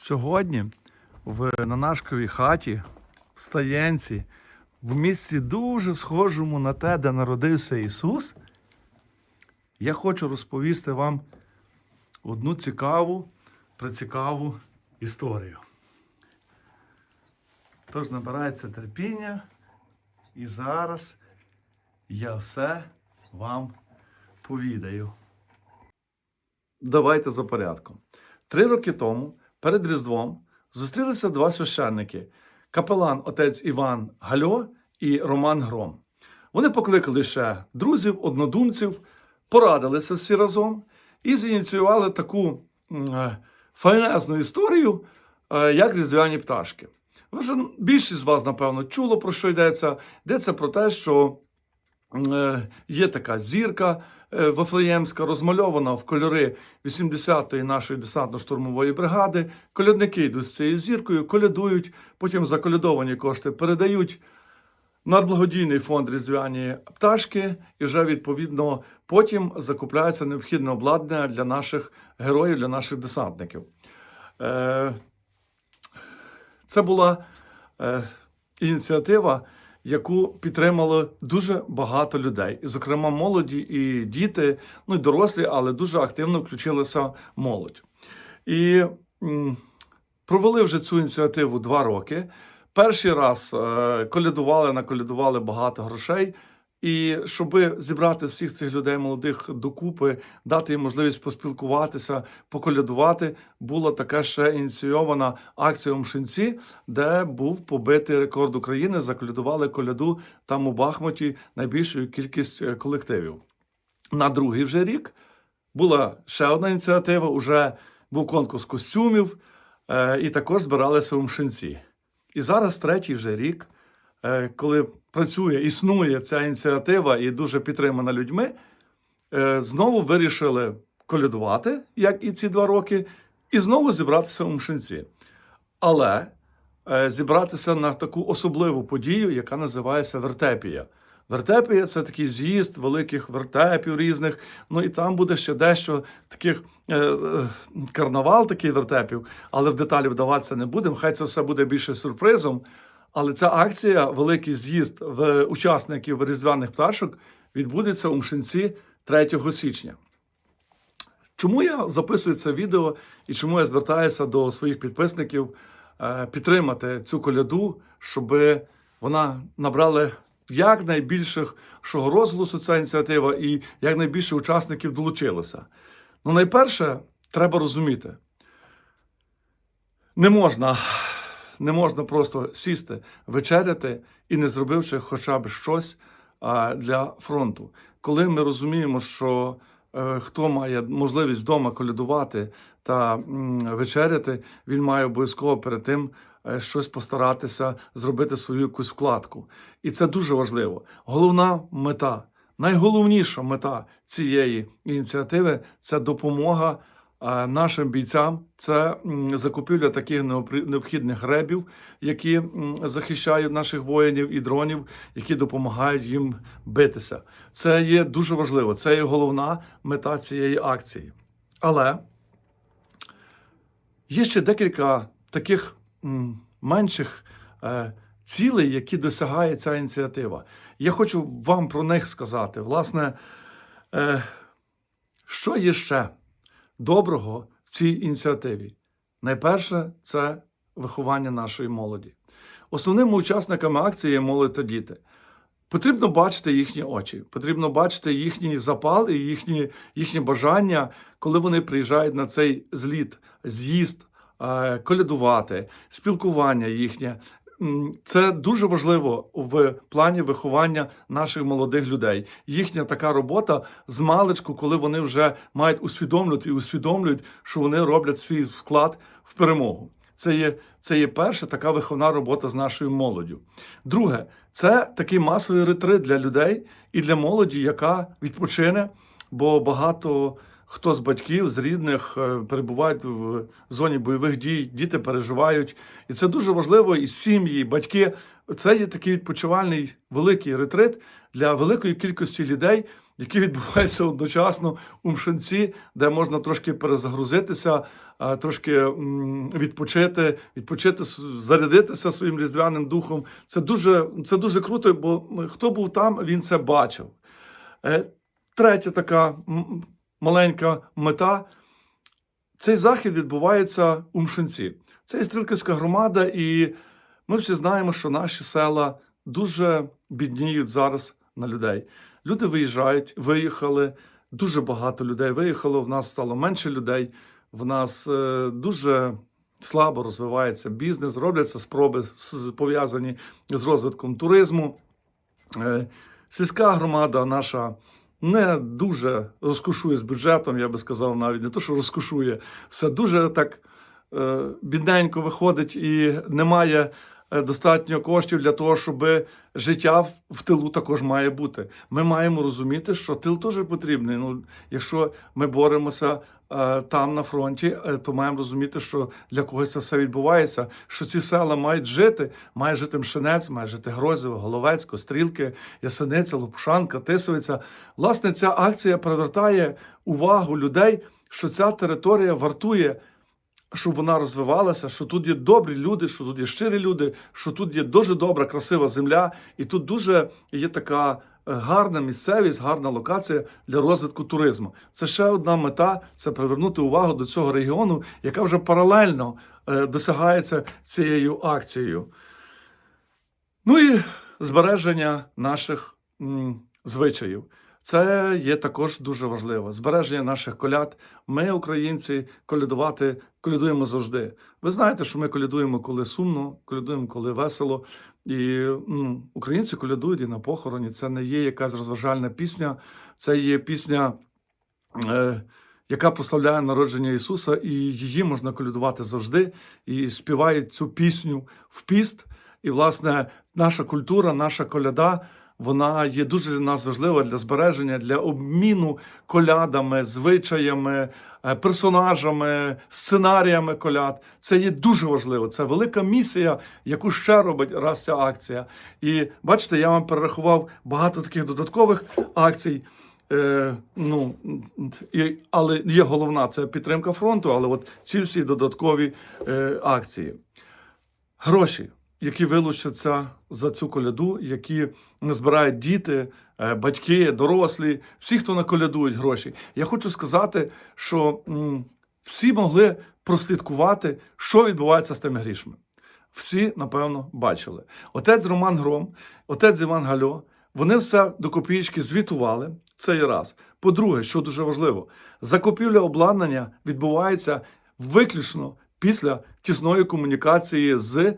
Сьогодні в Нанашковій хаті, в Стаєнці, в місці дуже схожому на те, де народився Ісус, я хочу розповісти вам одну цікаву, прицікаву історію. Тож набирається терпіння, і зараз я все вам повідаю. Давайте за порядком. Три роки тому, перед Різдвом, зустрілися два священники: капелан отець Іван Гальо і Роман Гром. Вони покликали ще друзів, однодумців, порадилися всі разом і зініціювали таку е, файнезну історію, е, як різдвяні пташки. Ви вже більшість з вас, напевно, чуло, про що йдеться. Йдеться про те, що Е, Є така зірка Вафлеємська, розмальована в кольори 80-ї нашої десантно-штурмової бригади. Колядники йдуть з цією зіркою, колядують, потім заколядовані кошти передають на благодійний фонд різдвяні пташки, і вже відповідно потім закупляється необхідне обладнання для наших героїв, для наших десантників. Е, Це була е, ініціатива, яку підтримало дуже багато людей, і, зокрема, молоді і діти, ну і дорослі, але дуже активно включилася молодь. І провели вже цю ініціативу два роки. Перший раз е, колядували, наколядували багато грошей. І щоб зібрати всіх цих людей молодих докупи, дати їм можливість поспілкуватися, поколядувати, була така ще ініційована акція у Мшинці, де був побитий рекорд України. Заколядували коляду там у Бахмуті найбільшу кількість е, колективів. На другий вже рік була ще одна ініціатива. Уже був конкурс костюмів, е, і також збиралися у Мшинці. І зараз третій вже рік, коли працює, існує ця ініціатива і дуже підтримана людьми, е, знову вирішили колядувати, як і ці два роки, і знову зібратися у Мшинці. Але е, зібратися на таку особливу подію, яка називається вертепія. Вертепія це такий з'їзд великих вертепів різних. Ну і там буде ще дещо таких е, е, карнавал такий вертепів, але в деталі вдаватися не будемо. Хай це все буде більше сюрпризом. Але ця акція, великий з'їзд в учасників різдвяних пташок, відбудеться у Мшинці 3 січня. Чому я записую це відео і чому я звертаюся до своїх підписників е, підтримати цю коляду, щоб вона набрала якнайбільшого розголосу ця ініціатива і якнайбільше учасників долучилося. Ну, найперше, треба розуміти, не можна, не можна просто сісти, вечеряти і не зробивши хоча б щось для фронту. Коли ми розуміємо, що е, хто має можливість вдома колядувати та вечеряти, він має обов'язково перед тим е, щось постаратися зробити свою якусь вкладку. І це дуже важливо. Головна мета, найголовніша мета цієї ініціативи це допомога нашим бійцям. Це закупівля таких необхідних ребів, які захищають наших воїнів і дронів, які допомагають їм битися. Це є дуже важливо. Це є головна мета цієї акції. Але Є ще декілька таких менших е, цілей, які досягає ця ініціатива. Я хочу вам про них сказати. Власне, е, що є ще доброго в цій ініціативі? Найперше це виховання нашої молоді. Основними учасниками акції є молодь та діти. Потрібно бачити їхні очі, потрібно бачити їхній запал і їхні, їхні бажання, коли вони приїжджають на цей зліт, з'їзд, е, колядувати, спілкування їхнє. Це дуже важливо в плані виховання наших молодих людей. Їхня така робота з маличку, коли вони вже мають усвідомлювати і усвідомлюють, що вони роблять свій вклад в перемогу. Це є, це є перша така виховна робота з нашою молоддю. Друге, це такий масовий ретрит для людей і для молоді, яка відпочине, бо багато хто з батьків, з рідних е, перебувають в зоні бойових дій, діти переживають. І це дуже важливо. І сім'ї, і батьки. Це є такий відпочивальний великий ретрит для великої кількості людей, які відбуваються одночасно у Мшинці, де можна трошки перезагрузитися, е, трошки відпочити, відпочити, зарядитися своїм різдвяним духом. Це дуже, це дуже круто, бо хто був там, він це бачив. Е, Третя така маленька мета. Цей захід відбувається у Мшинці. Це є стрілківська громада, і ми всі знаємо, що наші села дуже бідніють зараз на людей. Люди виїжджають, виїхали. Дуже багато людей виїхало. В нас стало менше людей. В нас е, дуже слабо розвивається бізнес, робляться спроби пов'язані з розвитком туризму. Е, Сільська громада наша не дуже розкошує з бюджетом, я би сказав, навіть не то, що розкошує, все дуже так е, бідненько виходить і немає достатньо коштів для того, щоб життя в- в тилу також має бути. Ми маємо розуміти, що тил теж потрібний. Ну, якщо ми боремося е, там на фронті, е, то маємо розуміти, що для когось це все відбувається, що ці села мають жити, має жити Мшинець, має жити Грозів, Головець, Кострілки, Ясениця, Лопушанка, Тисовиця. Власне, ця акція привертає увагу людей, що ця територія вартує щоб вона розвивалася, що тут є добрі люди, що тут є щирі люди, що тут є дуже добра, красива земля, і тут дуже є така е, гарна місцевість, гарна локація для розвитку туризму. Це ще одна мета це привернути увагу до цього регіону, яка вже паралельно е, досягається цією акцією. Ну і збереження наших звичаїв. Це є також дуже важливо. Збереження наших коляд. Ми, українці, колядувати колядуємо завжди. Ви знаєте, що ми колядуємо, коли сумно, колядуємо, коли весело. І ну, українці колядують і на похороні. Це не є якась розважальна пісня, це є пісня. Е, яка прославляє народження Ісуса, і її можна колядувати завжди, і співають цю пісню в піст. І, власне, наша культура, наша коляда, вона є дуже для нас важлива для збереження, для обміну колядами, звичаями, е, персонажами, сценаріями коляд. Це є дуже важливо. Це велика місія, яку ще робить раз ця акція. І бачите, я вам перерахував багато таких додаткових акцій. Е, ну, і, але є головна це підтримка фронту, але от ці всі додаткові е, акції. Гроші, які вилучаться за цю коляду, які назбирають діти, е, батьки, дорослі, всі, хто наколядують гроші. Я хочу сказати, що всі могли прослідкувати, що відбувається з тими грішми. Всі, напевно, бачили. Отець Роман Гром, отець Іван Гальо, вони все до копієчки звітували. Це є раз. По-друге, що дуже важливо, закупівля обладнання відбувається виключно після тісної комунікації з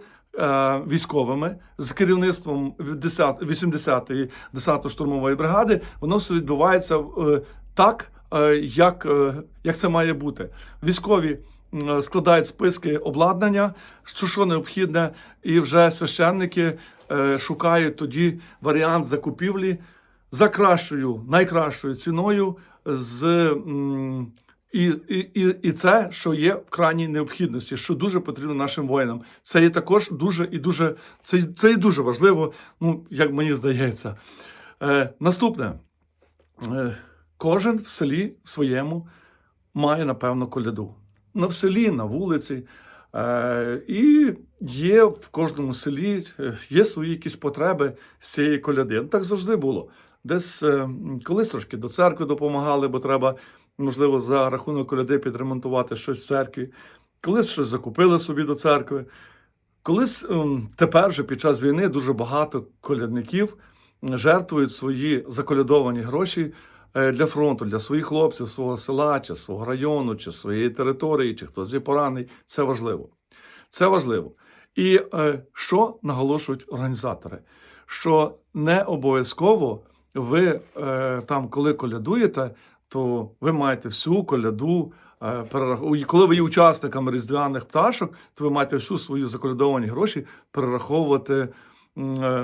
військовими, з керівництвом 10 80-ї 10-ї штурмової бригади. Воно все відбувається е, так, е, як, е, як це має бути. Військові складають списки обладнання, що, що необхідне, і вже священники е, шукають тоді варіант закупівлі за кращою, найкращою ціною, з, і, і, і, і це, що є в крайній необхідності, що дуже потрібно нашим воїнам. Це є також дуже і дуже це, це є дуже важливо, ну як мені здається. Е, наступне. Е, кожен в селі своєму має, напевно, коляду. На в селі, на вулиці. Е, і є в кожному селі е, є свої якісь потреби з цієї коляди. Так завжди було. Десь е, колись трошки до церкви допомагали, бо треба, можливо, за рахунок коляди підремонтувати щось в церкві. Колись щось закупили собі до церкви. Колись ем, тепер же під час війни дуже багато колядників жертвують свої заколядовані гроші е, для фронту, для своїх хлопців, свого села, чи свого району, чи своєї території, чи хтось є поранений. Це важливо. Це важливо. І е, що наголошують організатори? Що не обов'язково ви е, там, коли колядуєте, то ви маєте всю коляду. е, коли ви є учасниками різдвяних пташок, то ви маєте всю свої заколядовані гроші перераховувати е,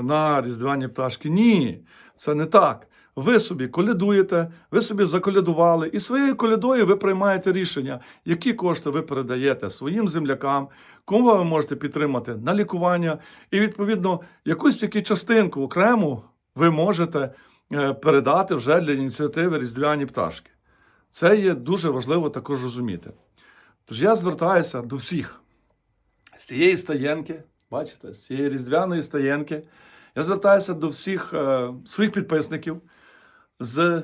на різдвяні пташки. Ні, це не так. Ви собі колядуєте, ви собі заколядували, і своєю колядою ви приймаєте рішення, які кошти ви передаєте своїм землякам, кому ви можете підтримати на лікування, і відповідно якусь тільки частинку окрему ви можете передати вже для ініціативи Різдвяні пташки. Це є дуже важливо також розуміти. Тож я звертаюся до всіх з цієї стаєнки, бачите, з цієї різдвяної стаєнки. Я звертаюся до всіх е, своїх підписників з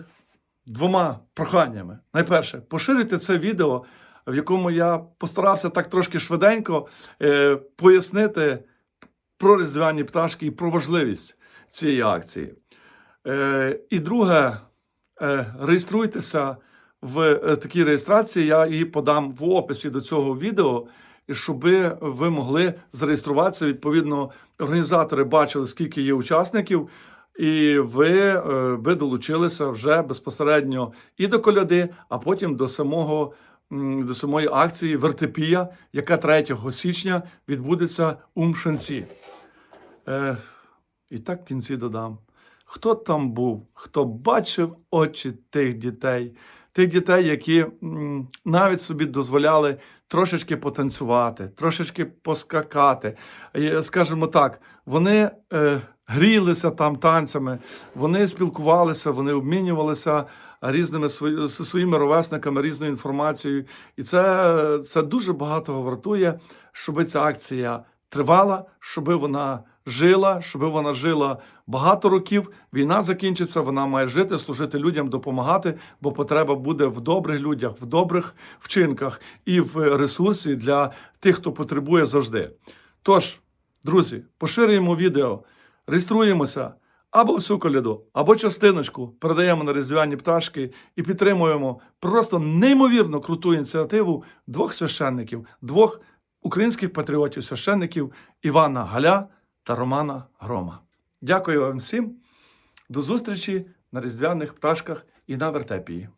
двома проханнями. Найперше, поширюйте це відео, в якому я постарався так трошки швиденько е, пояснити про різдвяні пташки і про важливість цієї акції. Е, і друге, е, реєструйтеся в е, такій реєстрації. Я її подам в описі до цього відео, щоб ви могли зареєструватися. Відповідно, організатори бачили, скільки є учасників, і ви би долучилися вже безпосередньо і до коляди, а потім до самого. До самої акції Вертепія, яка 3 січня відбудеться у Мшанці. Е, і так в кінці додам. Хто там був, хто бачив очі тих дітей, тих дітей, які навіть собі дозволяли трошечки потанцювати, трошечки поскакати. Скажімо так, вони е, грілися там танцями, вони спілкувалися, вони обмінювалися різними своїми ровесниками різною інформацією. І це, це дуже багато вартує, щоб ця акція тривала, щоб вона жила, щоб вона жила багато років. Війна закінчиться, вона має жити, служити людям, допомагати, бо потреба буде в добрих людях, в добрих вчинках і в ресурсі для тих, хто потребує завжди. Тож, друзі, поширюємо відео, реєструємося. Або всю коляду, або частиночку передаємо на різдвяні пташки і підтримуємо просто неймовірно круту ініціативу двох священників, двох українських патріотів, священників Івана Галя та Романа Грома. Дякую вам всім. До зустрічі на різдвяних пташках і на вертепії.